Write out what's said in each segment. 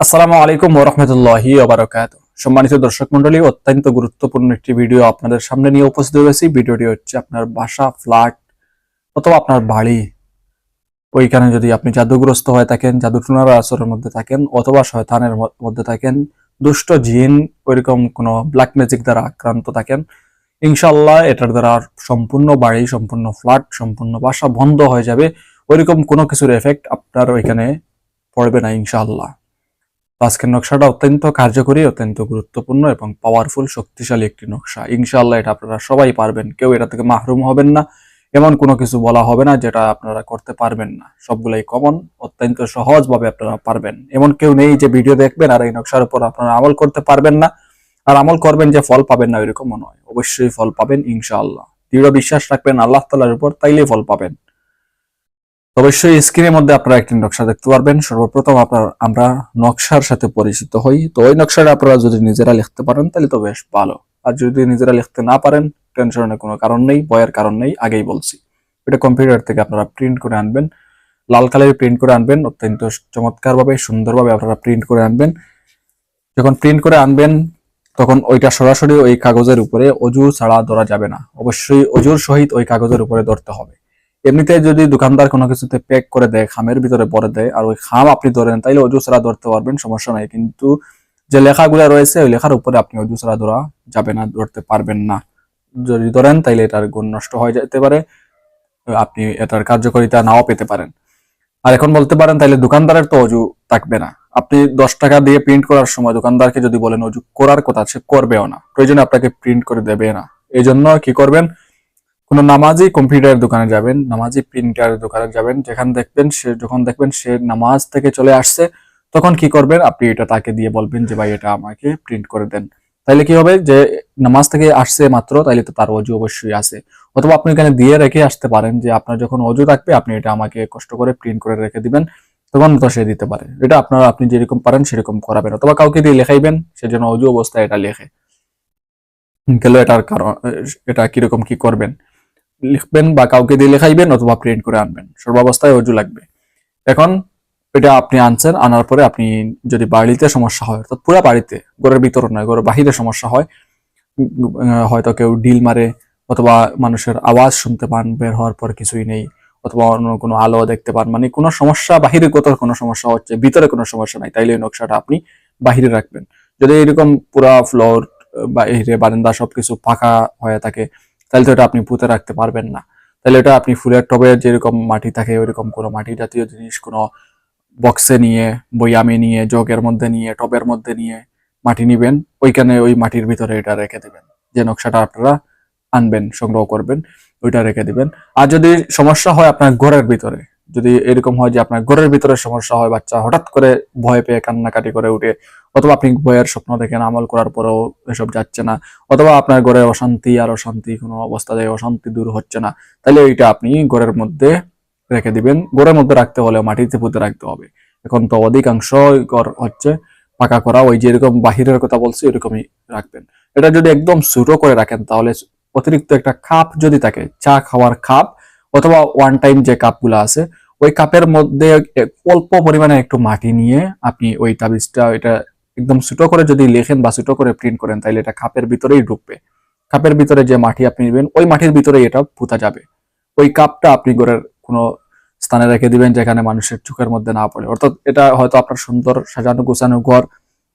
আসসালামু আলাইকুম ওরহমতুল্লাহি ওবারকাত সম্মানিত দর্শক মন্ডলী অত্যন্ত গুরুত্বপূর্ণ একটি ভিডিও আপনাদের সামনে নিয়ে উপস্থিত হয়েছি। ভিডিওটি হচ্ছে আপনার বাসা, ফ্ল্যাট অথবা আপনার বাড়ি। ওইখানে যদি আপনি জাদুগ্রস্ত হয়ে থাকেন জাদুটুনার আসরের মধ্যে থাকেন অথবা শয়তানের মধ্যে থাকেন, দুষ্ট জিন ওইরকম কোনো ব্ল্যাক ম্যাজিক দ্বারা আক্রান্ত থাকেন ইনশাল্লাহ এটার দ্বারা সম্পূর্ণ বাড়ি, সম্পূর্ণ ফ্ল্যাট, সম্পূর্ণ বাসা বন্ধ হয়ে যাবে। ওইরকম কোনো কিছুর এফেক্ট আপনার ওইখানে পড়বে না ইনশাআল্লাহ। তো আজকের নকশাটা অত্যন্ত কার্যকরী, অত্যন্ত গুরুত্বপূর্ণ এবং পাওয়ারফুল শক্তিশালী একটি নকশা। ইনশাআল্লাহ এটা আপনারা সবাই পারবেন। কেউ এটা থেকে মাহরুম হবেন না। এমন কোনো কিছু বলা হবে না যেটা আপনারা করতে পারবেন না। সবগুলাই কমন অত্যন্ত সহজভাবে আপনারা পারবেন। এমন কেউ নেই যে ভিডিও দেখবেন আর এই নকশার উপর আপনারা আমল করতে পারবেন না। আর আমল করবেন যে ফল পাবেন না, এরকমও নয়। অবশ্যই ফল পাবেন ইনশাআল্লাহ। দৃঢ় বিশ্বাস রাখবেন আল্লাহ তালার উপর তাইলে ফল পাবেন। অবশ্যই স্ক্রিনের মধ্যে আপনারা একটি নকশা দেখতে পারবেন। সর্বপ্রথম আপনার, আমরা নকশার সাথে পরিচিত হই। তো ওই নকশাটা আপনারা যদি নিজেরা লিখতে পারেন, তাহলে তো বেশ ভালো। আর যদি নিজেরা লিখতে না পারেন টেনশনের কোনো কারণ নেই বয়ের কারণ নেই, আগেই বলছি। এটা কম্পিউটার থেকে আপনারা প্রিন্ট করে আনবেন। লাল কালারের প্রিন্ট করে আনবেন। অত্যন্ত চমৎকারভাবে, সুন্দরভাবে আপনারা প্রিন্ট করে আনবেন। যখন প্রিন্ট করে আনবেন, তখন ওইটা সরাসরি ওই কাগজের উপরে অজু ছাড়া ধরা যাবে না। অবশ্যই অজুর সহিত ওই কাগজের উপরে ধরতে হবে। এমনিতে যদি দোকানদার কোনো কিছুতে প্যাক করে দেয়, খামের ভিতরে পরে দেয়, আর ওই খাম আপনি ধরেন, তাইলে অজু ছাড়া ধরতে পারবেন, সমস্যা নাই। কিন্তু যে লেখাগুলো রয়েছে, ওই লেখার উপরে আপনি অজু ছাড়া ধরা যাবে না, ধরতে পারবেন না। যদি ধরেন, তাইলে এটার গুণ নষ্ট হয়ে যেতে পারে, আপনি এটার কার্যকারিতা নাও পেতে পারেন। আর এখন বলতে পারেন, তাইলে দোকানদারের তো অজু থাকবে না। আপনি দশ টাকা দিয়ে প্রিন্ট করার সময় দোকানদারকে যদি বলেন, অজু করার কথা, সে করবেও না। প্রয়োজনে আপনাকে প্রিন্ট করে দেবে না। এই জন্য কি করবেন কোনো নামাজি কম্পিউটারের দোকানে যাবেন নামাজি প্রিন্টারের দোকানে যাবেন। যেখানে দেখবেন সে, যখন দেখবেন সে নামাজ থেকে চলে আসছে, তখন কি করবেন? আপনি এটা তাকে দিয়ে বলবেন যে, ভাই, এটা আমাকে প্রিন্ট করে দেন। তাইলে কি হবে? যে নামাজ থেকে আসছে মাত্র, তাইলে তো তার অজু অবশ্যই আছে। অথবা আপনি এখানে দিয়ে রেখে আসতে পারেন যে, আপনার যখন অজু থাকবে, আপনি এটা আমাকে কষ্ট করে প্রিন্ট করে রেখে দিবেন। তখন তো সে দিতে পারে। এটা আপনারা, আপনি যেরকম পারেন, সেরকম করাবেন। অথবা কাউকে দিয়ে লেখাইবেন, সে যেন অজু অবস্থায় এটা লেখে। গেল এটার কারণ এটা কীরকম কি করবেন? লিখবেন বা কাউকে দিয়ে লেখাইবেন অথবা প্রিন্ট করে আনবেন। সর্বাবস্থায় অজু লাগবে। এখন এটা আপনি আনছেন, আনার পরে আপনি যদি বাড়িতে সমস্যা হয়, অর্থাৎ পুরো বাড়িতে, ঘরের ভিতরে নয়, ঘরের বাহিরে সমস্যা হয়, হয়তো কেউ ডিল মারে অথবা মানুষের আওয়াজ শুনতে পান, বের হওয়ার পর কিছুই নেই, অথবা অন্য কোনো আলো দেখতে পান মানে কোনো সমস্যা বাহিরে কত কোনো সমস্যা হচ্ছে, ভিতরে কোনো সমস্যা নাই তাইলে নকশাটা আপনি বাহিরে রাখবেন। যদি এরকম পুরা ফ্লোর বাইরে বারান্দা সবকিছু পাকা হয়ে থাকে তাহলে তো এটা আপনি পুঁতে রাখতে পারবেন না। তাহলে এটা আপনি ফুলের টবে যেরকম মাটি থাকে, ওইরকম কোনো মাটি জাতীয় জিনিস, কোনো বক্সে নিয়ে, বয়ামে নিয়ে, জগের মধ্যে নিয়ে, টবের মধ্যে নিয়ে মাটি নিবেন, ওইখানে ওই মাটির ভিতরে এটা রেখে দেবেন। যে নকশাটা আপনারা আনবেন, সংগ্রহ করবেন, ওইটা রেখে দিবেন। আর যদি সমস্যা হয় আপনার ঘরের ভিতরে যদি এরকম হয় যে আপনার ঘরের ভিতরে সমস্যা হয়, বাচ্চা হঠাৎ করে ভয় পেয়ে কান্নাকাটি করে উঠে, অথবা আপনি ভয়ের স্বপ্ন দেখেন, আমল করার পরেও এসব যাচ্ছে না, অথবা আপনার ঘরে অশান্তি আর অশান্তি, কোনো অবস্থা অবস্থাতে অশান্তি দূর হচ্ছে না, তাহলে ওইটা আপনি ঘরের মধ্যে রেখে দিবেন। ঘরের মধ্যে রাখতে হলে মাটিতে পুঁতে রাখতে হবে। এখন তো অধিকাংশ ঘর হচ্ছে পাকা করা, ওই যেরকম বাহিরের কথা বলছি ওইরকমই রাখবেন। এটা যদি একদম ছোট করে রাখেন, তাহলে অতিরিক্ত একটা খাপ যদি থাকে, চা খাওয়ার কাপ অথবা ওয়ান টাইম যে কাপগুলো আছে, ওই কাপের মধ্যে অল্প পরিমাণে একটু মাটি নিয়ে আপনি ওই তাবিজটা এটা একদম ছোট করে যদি লেখেন বা ছোট করে প্রিন্ট করেন তাহলে এটা কাপের ভিতরেই ঢুকবে। কাপের ভিতরে যে মাটি আপনি নেবেন, ওই মাটির ভিতরেই এটা পুঁতা যাবে। ওই কাপটা আপনি ঘরের কোনো স্থানে রেখে দিবেন যেখানে মানুষের চোখের মধ্যে না পড়ে। অর্থাৎ এটা হয়তো আপনার সুন্দর সাজানো গোছানো ঘর,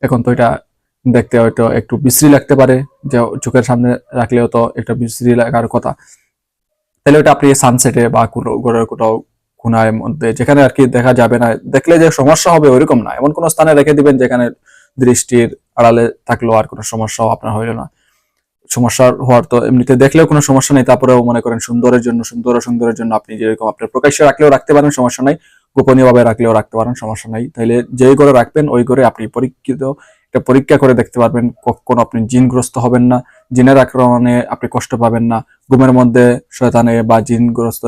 এখন তো এটা দেখতে হয়তো একটু বিশ্রী লাগতে পারে, যে চোখের সামনে রাখলেও তো একটা বিশ্রী লাগার কথা। তাহলে ওটা আপনি সানসেটে বা কোনো ঘরের কোথাও খুনার মধ্যে যেখানে আর কি দেখা যাবে না, দেখলে যে সমস্যা হবে ওইরকম না। এমন কোনো স্থানে রেখে দিবেন যেখানে দৃষ্টির আড়ালে থাকলেও আর কোনো সমস্যাও আপনার হইল না। সমস্যা হওয়ার তো এমনিতে দেখলেও কোনো সমস্যা নেই, তারপরেও মনে করেন সুন্দরের জন্য, সুন্দর সুন্দরের জন্য আপনি যেরকম আপনার প্রকাশ্যে রাখলেও রাখতে পারেন, সমস্যা নাই। গোপনীয় ভাবে রাখলেও রাখতে পারেন, সমস্যা নাই। তাইলে যেই করে রাখবেন, ওই করে আপনি পরীক্ষিত এটা পরীক্ষা করে দেখতে পারবেন কখনো আপনি জিনগ্রস্ত হবেন না, জিনের আক্রমণে আপনি কষ্ট পাবেন না, ঘুমের মধ্যে শয়তানে বা জিনগ্রস্ত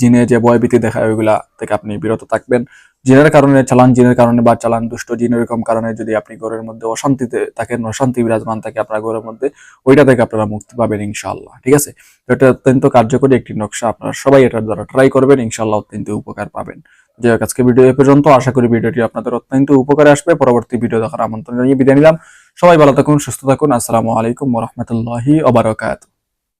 জিনে যে ভয়ভীতি দেখায়, ওইগুলা থেকে আপনি বিরত থাকবেন। জিনের কারণে চালান, জিনের কারণে বা চালান, দুষ্ট জিন এরকম কারণে যদি আপনি ঘরের মধ্যে অশান্তিতে থাকেন, অশান্তি বিরাজমান থাকে আপনার ঘরের মধ্যে, ওইটা থেকে আপনারা মুক্তি পাবেন ইনশাআল্লাহ, ঠিক আছে? এটা অত্যন্ত কার্যকরী একটি নকশা, আপনারা সবাই এটার দ্বারা ট্রাই করবেন, ইনশাআল্লাহ অত্যন্ত উপকার পাবেন। যে হোক, আজকে ভিডিও এ পর্যন্ত। আশা করি ভিডিওটি আপনাদের অত্যন্ত উপকারে আসবে। পরবর্তী ভিডিও দেখার আমন্ত্রণ জানিয়ে বিদায় নিলাম। সবাই ভালো থাকুন সুস্থ থাকুন। আসসালামু আলাইকুম রহমতুল্লাহি ওবারকাত